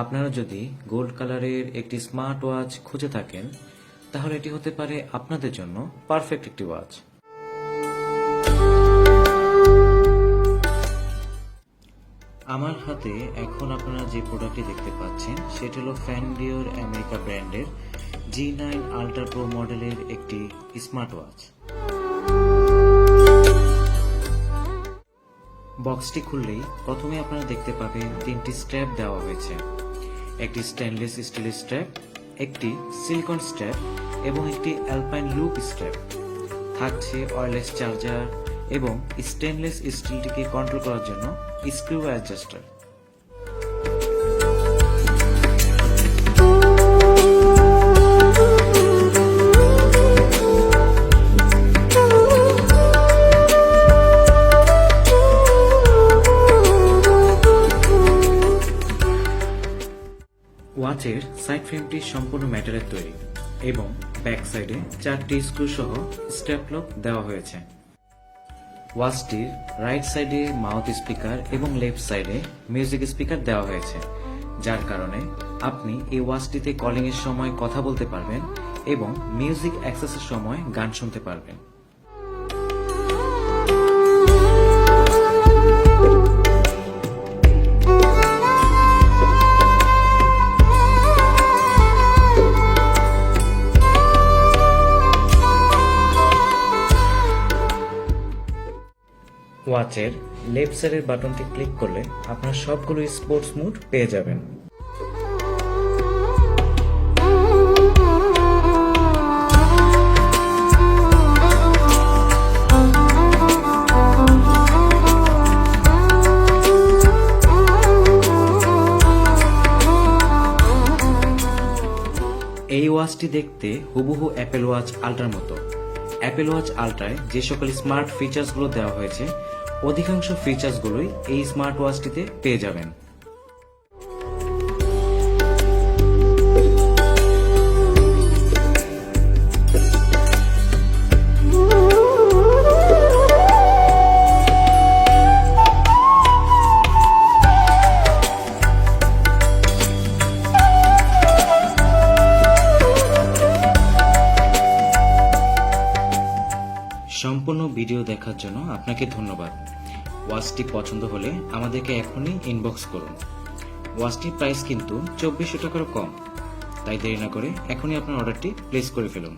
আপনারা যদি গোল্ড কালারের একটি স্মার্ট ওয়াচ খুঁজে থাকেন, তাহলে এটি হতে পারে আপনাদের জন্য পারফেক্ট একটি ওয়াচ আমার হাতে এখন আপনারা যে প্রোডাক্টটি দেখতে পাচ্ছেন, সেটি হলো ফ্যান্ডিওর আমেরিকা ব্র্যান্ডের জি নাইন আল্ট্রা প্রো মডেলের একটি স্মার্ট ওয়াচ বক্সটি খুললেই প্রথমে আপনারা দেখতে পাবেন তিনটি স্ট্র্যাপ দেওয়া হয়েছে। একটি স্টেনলেস স্টিল স্ট্র্যাপ একটি সিলিকন স্ট্র্যাপ এবং একটি অ্যালপাইন লুপ স্ট্র্যাপ থাকছে ওয়্যারলেস চার্জার এবং স্টেনলেস স্টিলটিকে কন্ট্রোল করার জন্য স্ক্রু অ্যাডজাস্টার ওয়াচের সাইড ফ্রেমটি সম্পূর্ণ মেটালের তৈরি এবং ব্যাক সাইডে চারটি স্ক্রু সহ স্ট্র্যাপ লক দেওয়া হয়েছে। ওয়াচটির রাইট সাইডে মাউথ স্পিকার এবং লেফট সাইডে মিউজিক স্পিকার দেওয়া হয়েছে, যার কারণে আপনি এই ওয়াচটিতে কলিং এর সময় কথা বলতে পারবেন এবং মিউজিক অ্যাক্সেসের সময় গান শুনতে পারবেন। ওয়াচের লেফট সাইডের বাটনটি ক্লিক করলে আপনার সবগুলো স্পোর্টস মুড পেয়ে যাবেন। এই ওয়াচটি দেখতে হুবহু অ্যাপেল ওয়াচ আল্ট্রার মতো। অ্যাপেল ওয়াচ আলট্রায় যে সকল স্মার্ট ফিচার্সগুলো দেওয়া হয়েছে, অধিকাংশ ফিচার্সগুলোই এই স্মার্ট ওয়াচটিতে পেয়ে যাবেন। সম্পূর্ণ ভিডিও দেখার জন্য আপনাকে ধন্যবাদ। ওয়াচটি পছন্দ হলে আমাদেরকে এখনই ইনবক্স করুন। ওয়াচটির প্রাইস কিন্তু চব্বিশশো টাকারও কম। তাই দেরি না করে এখনই আপনার অর্ডারটি প্লেস করে ফেলুন।